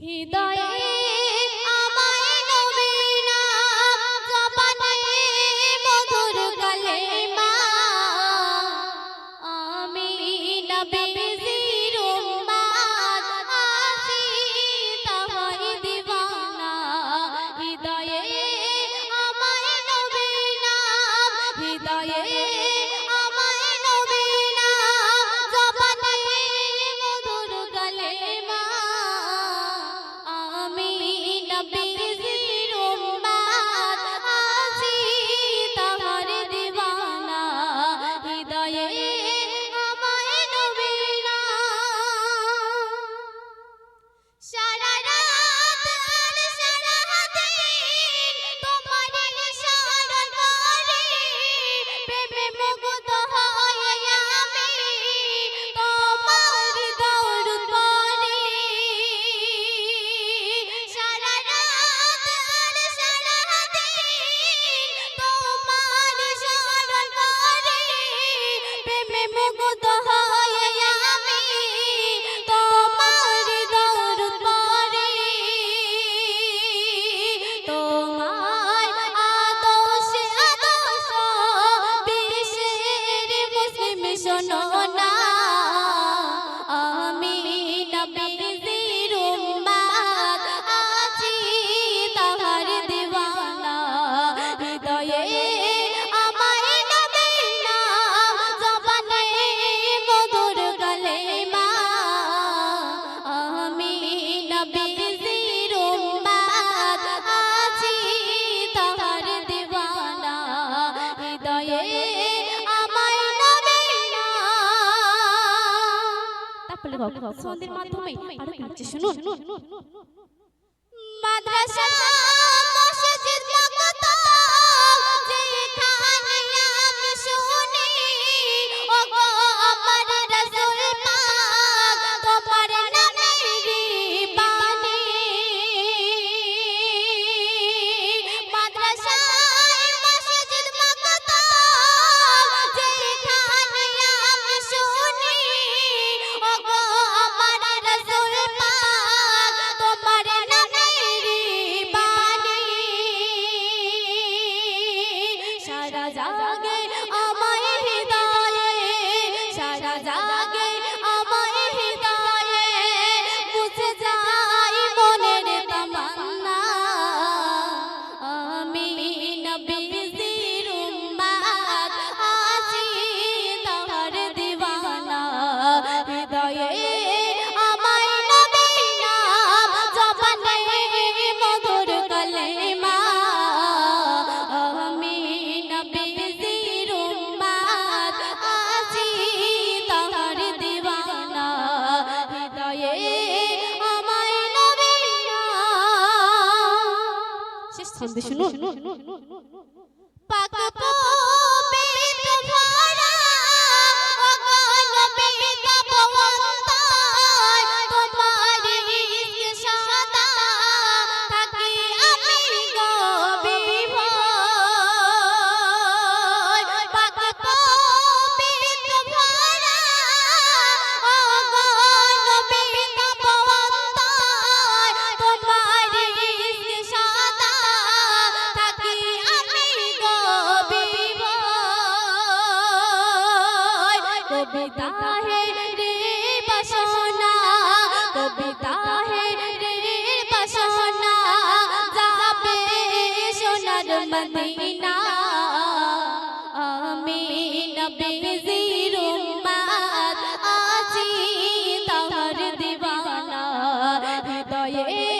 হৃদয়ে প্রেমে গোদ তারপরে সন্ধ্যের মাধ্যমে আরও শুনুন সন্দেশ শুনুন কবিতা হে রে বাসনা কবিতা হে রে বাসনা যাবে সোনার মদিনা। আমি নবীজির উম্মত আছি তাহার দিওয়ানা হৃদয়ে